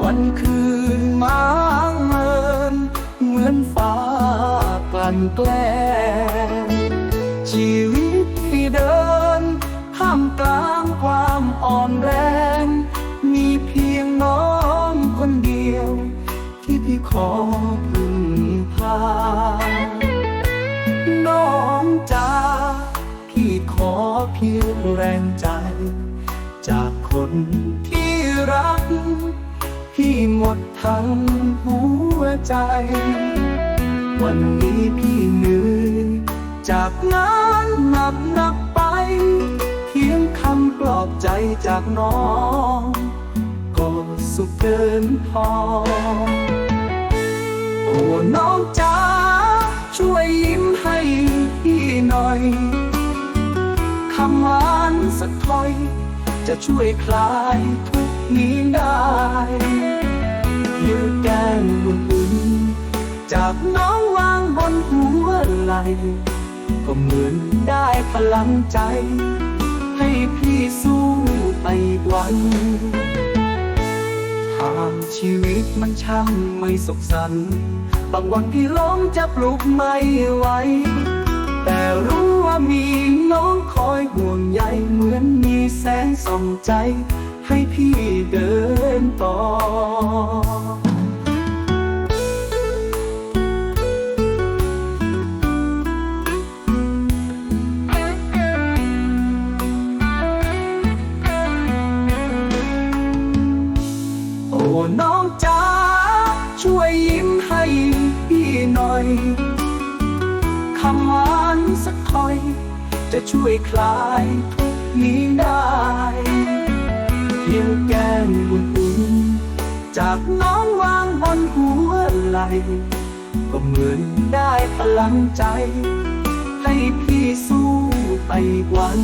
วันคืนมางเมิน เหมือนฟ้ากลั่นแกล้งชีวิตที่เดินท่ามกลางความอ่อนแรง มีเพียงน้องคนเดียว ที่พี่ขอพึ่งพา น้องจ้าพี่ขอเพียงแรงใจ จากคน พี่หมดทั้งหัวใจ วันนี้พี่เหนื่อยจากงานหนักหนักไป เพียงคำปลอบใจจากน้องก็สุขเกินพอ โอ้น้องจ๋าช่วยยิ้มให้พี่หน่อยคำหวานสักถ้อย จะช่วยคลายทุก นี้ได้ยืดแก้มอุ่นๆจากน้องวางบนหัวไหลก็เหมือนได้พลังใจ ให้พี่สู้ไปกวันทางชีวิตมันช่างไม่สุขสันต์บางวันพี่ล้มจะปลุกไม่ไหวแต่รู้ว่ามีน้องคอยห่วงใยเหมือนมีแสงส่องใจ ให้พี่เดินต่อโอ้น้องจ๋าช่วยยิ้มให้พี่หน่อยคำหวานสักถ้อย จะช่วยคลายทุกนี้ได้ พียงแก้มอุ่นๆจากน้องวางบนหัวไหลก็เหมือนได้พลังใจ ให้พี่สู้ไปวัน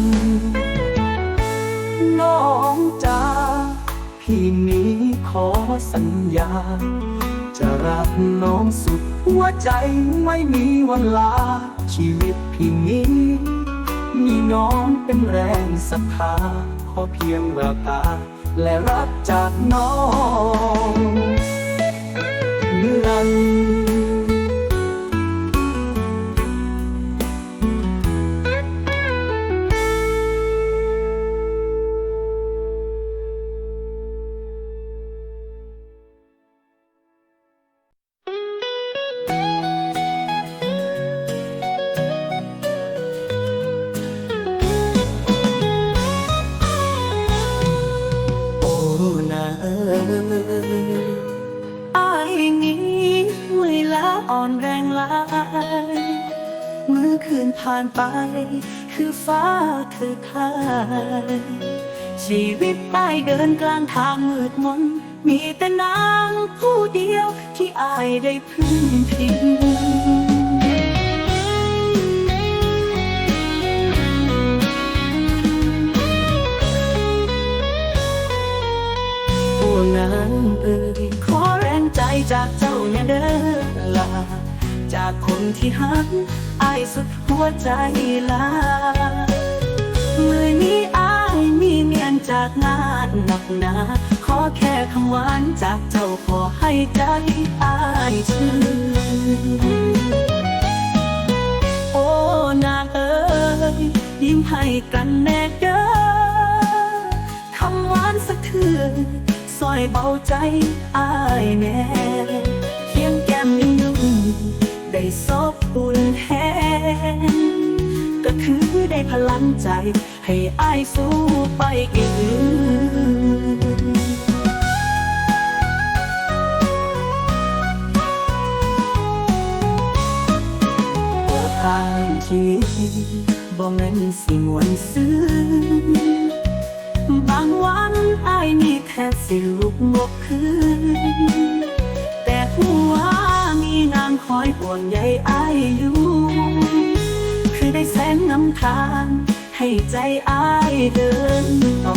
น้องจ๋าพี่นี้ขอสัญญา จะรักน้องสุดหัวใจไม่มีวันลา ชีวิตพี่นี้ มีน้องเป็นแรงศรัทธา ขอเพียงแววตา และรักจากน้องนิรันดร์ ลายเมื่อคืนผ่านไป คือฟ้าคือคายชีวิตไปเดินกลางทางมืดมน มีแต่นางผู้เดียวที่อายได้พึ่งพิง คนที่หักอายสุดหัวใจลามือนี้อายมีเมียนจากงานหนักหนา ขอแค่คำหวานจากเจ้าขอให้ใจอายชื่นโอ้นางเอ๋ยยิ้มให้กันแน่เด้อคำหวานสักเถื่อซอยเบาใจอายแน่เพียงแก้มนิ่มๆ ได้ซบอุ่นแห้งก็คือได้พลังใจ ให้อายสู้ไปอีกทางชีวิตบ่แม่นสิมวนซื้อบางวันอายนี่แทบสิลุกบกคืน นางคอยห่วงใยอายอยู่ คือได้แสงนำทาง ให้ใจอายเดินต่อ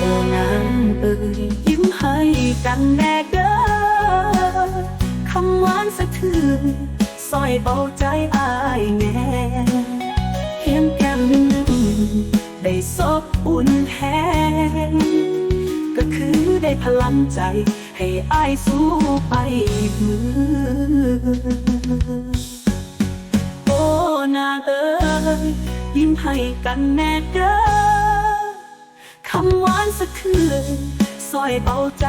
โอนางเอ่ยยิ้มให้กันแน่เด้อคำหวานสะเทือนอยเบาใจอายแน่เพียงแก้มหนึ่ง ได้ซบอุ่นแทนก็คือได้พลังใจ ให้อายสู้ไปอีกมือโอ้นาเอ้ยยิ้มให้กันแน่เด้อคำหวานสักคืนซอยเบาใจ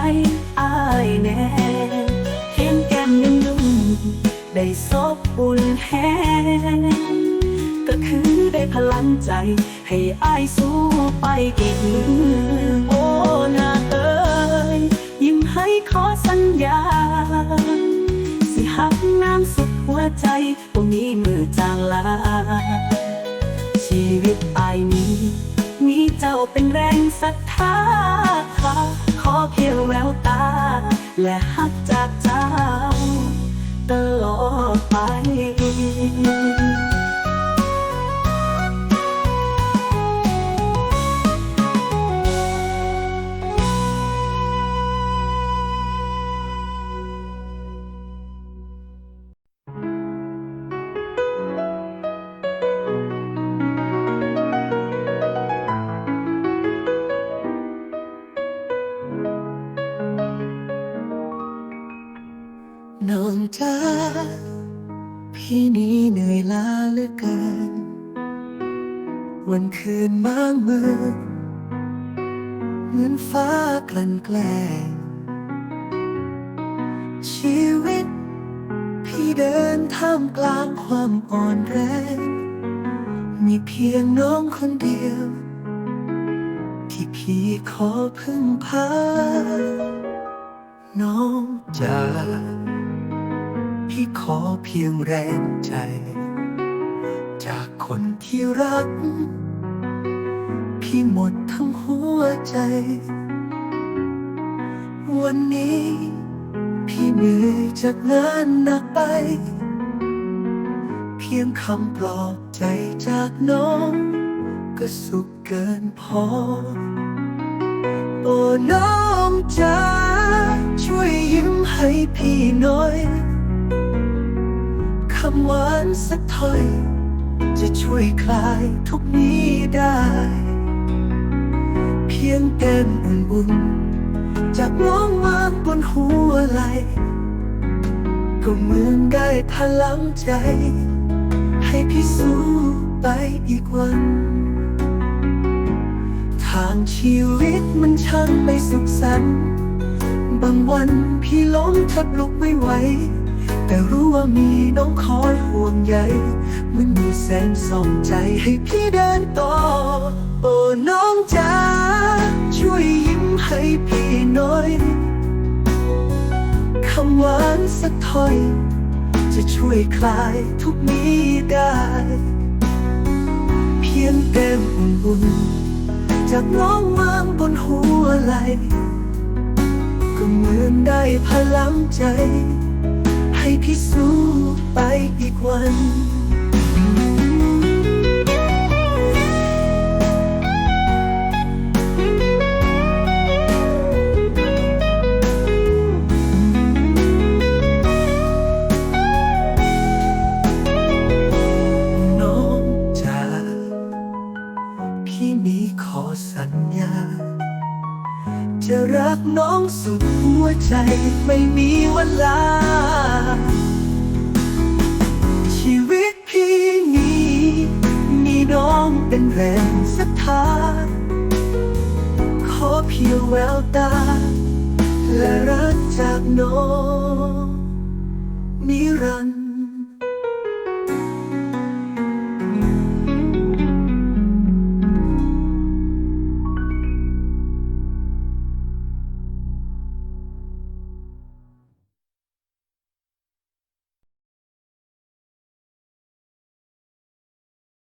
อายแน่เห็นแก้มยังนุ่มได้ซบอุ่นแห้งก็คือ พลังใจ ให้อายสู้ไปอีกมือโอ้นาเอ๋ยยิ้มให้ขอสัญญา สิหักน้ำสุดหัวใจบ่มีมือจางลา ชีวิตอายนี้ มีเจ้าเป็นแรงศรัทธา พี่นี้เหนื่อยล้าเหลือเกิน วันคืนมางมือเหมือนฟ้ากลั่นแกล้งชีวิต พี่เดินท่ามกลางความอ่อนแรง มีเพียงน้องคนเดียว ที่พี่ขอพึ่งพา น้องจ๋า พี่ขอเพียงแรงใจ จากคนที่รัก พี่หมดทั้งหัวใจ วันนี้ พี่เหนื่อยจากงานหนักไป เพียงคำปลอบใจจากน้อง ก็สุขเกินพอ โอ้น้องจ๋าช่วยยิ้มให้พี่หน่อย คำหวานสักถ้อย จะช่วยคลายทุกนี้ได้ เพียงแก้มอุ่นๆจากน้องวางบนหัวไหล ก็เหมือนได้พลังใจ ให้พี่สู้ไปอีกวัน ทางชีวิตมันช่างไม่สุขสันต์บางวันพี่ล้มแทบลุกไม่ไหว แต่รู้ว่ามีน้องคอยห่วงใยมันมีแสงส่องใจให้พี่เดินต่อ โอ้น้องจ๋าช่วยยิ้มให้พี่หน่อยคำหวานสักถ้อย จะช่วยคลายทุกนี้ได้ เพียงแก้มอุ่นๆจากน้องวางบนหัวไหลก็เหมือนได้พลังใจ พิสู้ไปอีกวัน ใจไม่มีวันลา ชีวิตพี่นี้ มีน้องเป็นแรงศรัทธา ขอเพียงแววตา และรักจากน้องนิรันดร์